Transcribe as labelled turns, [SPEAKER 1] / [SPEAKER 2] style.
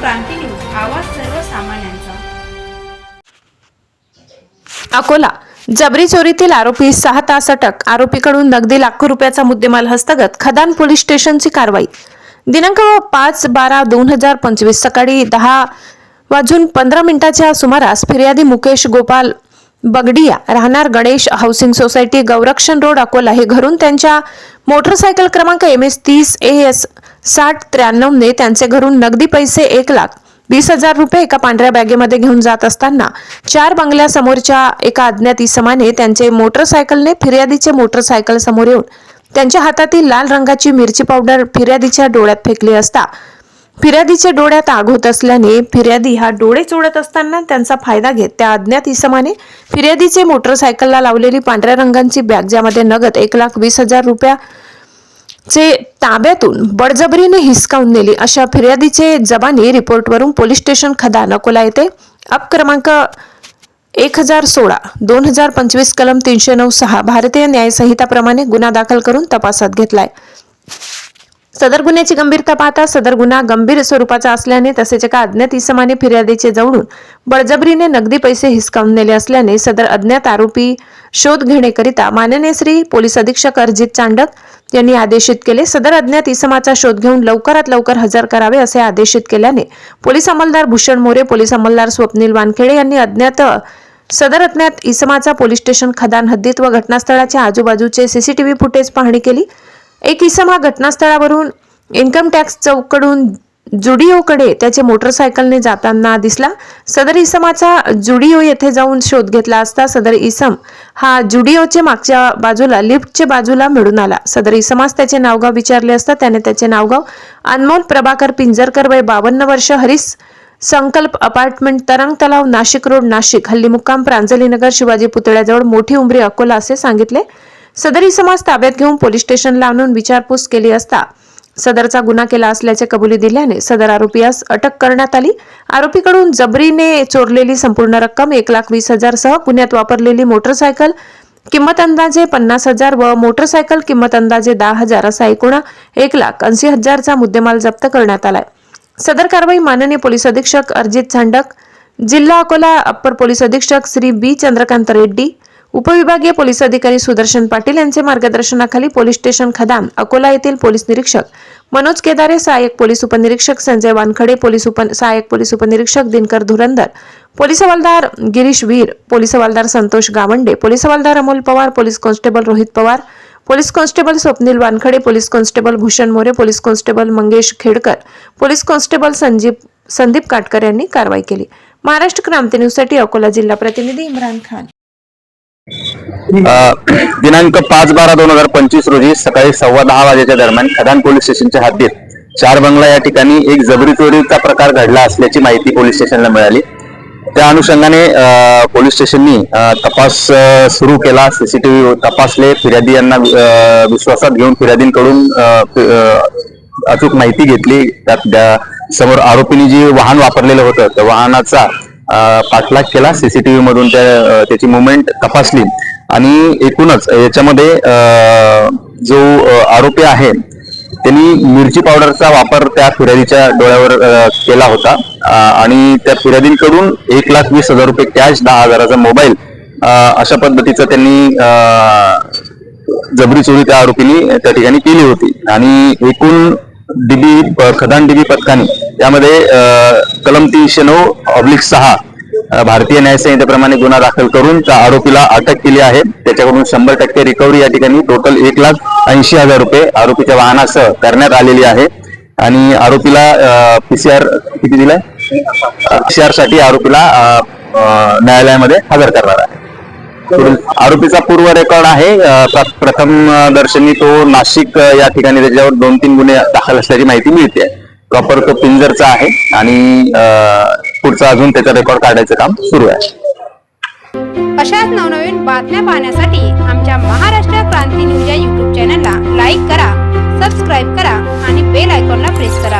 [SPEAKER 1] क्रांती news आवाज सर्वसामान्यांचा.
[SPEAKER 2] अकोला जबरी चोरीतील आरोपी सहा तास अटक आरोपीकडून नगदी लाखो रुपयाचा मुद्देमाल हस्तगत खदान पोलीस स्टेशनची कारवाई. दिनांक पाच बारा दोन हजार पंचवीस सकाळी दहा वाजून पंधरा मिनिटाच्या सुमारास फिर्यादी मुकेश गोपाल बगडिया राहणार Ganesh housing society Gaurakshan road Akola हे घरून त्यांच्या मोटरसायकल क्रमांक एम एस तीस ए एस साठ त्र्याण्णवने त्यांचे घरून नगदी पैसे एक लाख वीस हजार रुपये एका पांढऱ्या बॅगेमध्ये घेऊन जात असताना चार बंगल्यासमोरच्या एका अज्ञात इसमाने त्यांचे मोटरसायकलने फिर्यादीचे मोटरसायकल समोर येऊन त्यांच्या हातातील लाल रंगाची मिरची पावडर फिर्यादीच्या डोळ्यात फेकली असता. फिर्यादीच्या डोळ्यात आग होत असल्याने फिर्यादी हा डोळे चोळत असताना त्यांचा फायदा घेत त्या अज्ञात इसमाने फिर्यादीचे मोटरसायकलला लावलेली पांढऱ्या रंगांची बॅग ज्यामध्ये नगद एक लाख वीस हजार रुपया चे ताब्यातून बळजबरीने हिसकावून नेली. अशा फिर्यादीचे जबानी रिपोर्टवरून पोलीस स्टेशन खदा नकोला येथे. अप क्रमांक एक हजार सोळा दोन हजार पंचवीस कलम तीनशे नऊ सहा भारतीय न्यायसंहिताप्रमाणे गुन्हा दाखल करून तपासात घेतलाय. सदर गुन्ह्याची गंभीरता पाहता सदर गुन्हा गंभीर स्वरूपाचा असल्याने तसेच एका अज्ञात इसमाने फिर्यादीचे जवळून बळजबरीने नगदी पैसे हिसकावून नेले असल्याने सदर अज्ञात आरोपी शोध घेण्याकरिता माननीय श्री पोलीस अधीक्षक अरजित चांडक यांनी आदेशित केले. सदर अज्ञात इसमाचा शोध घेऊन लवकरात लवकर हजर करावे असे आदेशित केल्याने पोलीस अंमलदार भूषण मोरे पोलीस अंमलदार स्वप्नील वानखेडे यांनी अज्ञात सदर अज्ञात इसमाचा पोलीस स्टेशन खदान हद्दीत व घटनास्थळाच्या आजूबाजूचे सीसीटीव्ही फुटेज पाहणी केली. एक इसम हा घटनास्थळावरून इन्कम टॅक्स चौकडून जुडिओकडे त्याचे मोटरसायकलने जाताना दिसला. सदर इसमाचा जुडिओ येथे जाऊन शोध घेतला असता सदर इसम हा जुडिओच्या मागच्या बाजूला लिफ्टच्या बाजूला मिळून आला. सदर इसमास त्याचे नावगाव विचारले असता त्याने त्याचे नावगाव अनमोल प्रभाकर पिंजरकर वय बावन्न वर्ष हरीस संकल्प अपार्टमेंट तरंग तलाव नाशिक रोड नाशिक हल्ली मुक्काम प्रांजलीनगर शिवाजी पुतळ्याजवळ मोठी उंबरी अकोला असे सांगितले. सदरी समाज ताब्यात घेऊन पोलीस स्टेशनला आणून विचारपूस केली असता सदरचा गुन्हा केला असल्याचे कबुली दिल्याने सदर आरोपीस अटक करण्यात आली. आरोपीकडून जबरीने चोरलेली संपूर्ण रक्कम एक लाख वीस हजार सह गुन्ह्यात वापरलेली मोटरसायकल किंमत अंदाजे पन्नास हजार व मोटरसायकल किंमत अंदाजे दहा हजार असा एकूण एक लाख ऐंशी हजारचा मुद्देमाल जप्त करण्यात आलाय. सदर कारवाई माननीय पोलीस अधीक्षक अर्जित झांडक जिल्हा अकोला अप्पर पोलीस अधीक्षक श्री बी चंद्रकांत रेड्डी उपविभागीय पोलीस अधिकारी सुदर्शन पाटील यांचे मार्गदर्शनाखाली पोलीस स्टेशन खदान अकोला येथील पोलीस निरीक्षक मनोज केदारे सहाय्यक पोलीस उपनिरीक्षक संजय वानखडे पोलीस उप सहाय्यक पोलीस उपनिरीक्षक दिनकर धुरंदर पोलीस हवालदार गिरीश वीर पोलीस हवालदार संतोष गावंडे पोलीस हवालदार Amol Pawar police constable Rohit Pawar police constable Swapnil Wankhede police constable Bhushan More police constable Mangesh Khedkar police constable Sanjeev Sandeep Katkar यांनी कारवाई केली. महाराष्ट्र क्रांती न्यूजसाठी अकोला जिल्हा प्रतिनिधी इम्रान खान.
[SPEAKER 3] दिनांक पाच बारा दोन हजार पंचवीस रोजी सकाळी सव्वा दहा वाजेच्या दरम्यान खदान पोलीस स्टेशनच्या हद्दीत चार बंगला या ठिकाणी एक जबरी चोरीचा प्रकार घडला असल्याची माहिती पोलीस स्टेशनला मिळाली. त्या अनुषंगाने पोलीस स्टेशननी तपास सुरू केला. सीसीटीव्ही तपासले. फिर्यादी यांना विश्वासात घेऊन फिर्यादींकडून अचूक माहिती घेतली. त्यात समोर आरोपींनी जे वाहन वापरलेलं होतं त्या वाहनाचा पाठलाग केला. सीसीटीव्ही मधून त्या त्याची मुवमेंट तपासली. आणि एकूणच याच्यामध्ये जो आरोपी आहे त्यांनी मिरची पावडरचा वापर त्या फिर्यादीच्या डोळ्यावर केला होता. आणि त्या फिर्यादींकडून एक लाख वीस हजार रुपये कॅश दहा हजाराचा मोबाईल अशा पद्धतीचं त्यांनी जबरी चोरी त्या आरोपींनी त्या ठिकाणी केली होती. आणि एकूण डीबी खदान डीबी पथकाने त्यामध्ये कलम तीनशे नऊ ऑब्लिक सहा भारतीय न्यायसंहितेप्रमाणे गुन्हा दाखल करून त्या आरोपीला अटक केली आहे. त्याच्याकडून शंभर टक्के रिकव्हरी या ठिकाणी टोटल एक लाख ऐंशी हजार रुपये आरोपीच्या वाहनासह करण्यात आलेली आहे. आणि आरोपीला पीसीआर किती दिलाय? पीसीआरसाठी आरोपीला न्यायालयामध्ये हजर करणार आहे. आरोपीचा पूर्व रेकॉर्ड आहे. प्रथम दर्शनी तो नाशिक या ठिकाणी त्याच्यावर दोन तीन गुन्हे दाखल असल्याची माहिती मिळते. प्रॉपर तो पिंजरचा आहे. आणि पुढचं अजून त्याचा रेकॉर्ड काढायचं काम सुरू आहे.
[SPEAKER 1] अशाच नवनवीन बातम्या पाहण्यासाठी आमच्या महाराष्ट्र क्रांती न्यूज या युट्यूब चॅनलला लाईक करा सबस्क्राईब करा आणि बेल आयकॉनला प्रेस करा.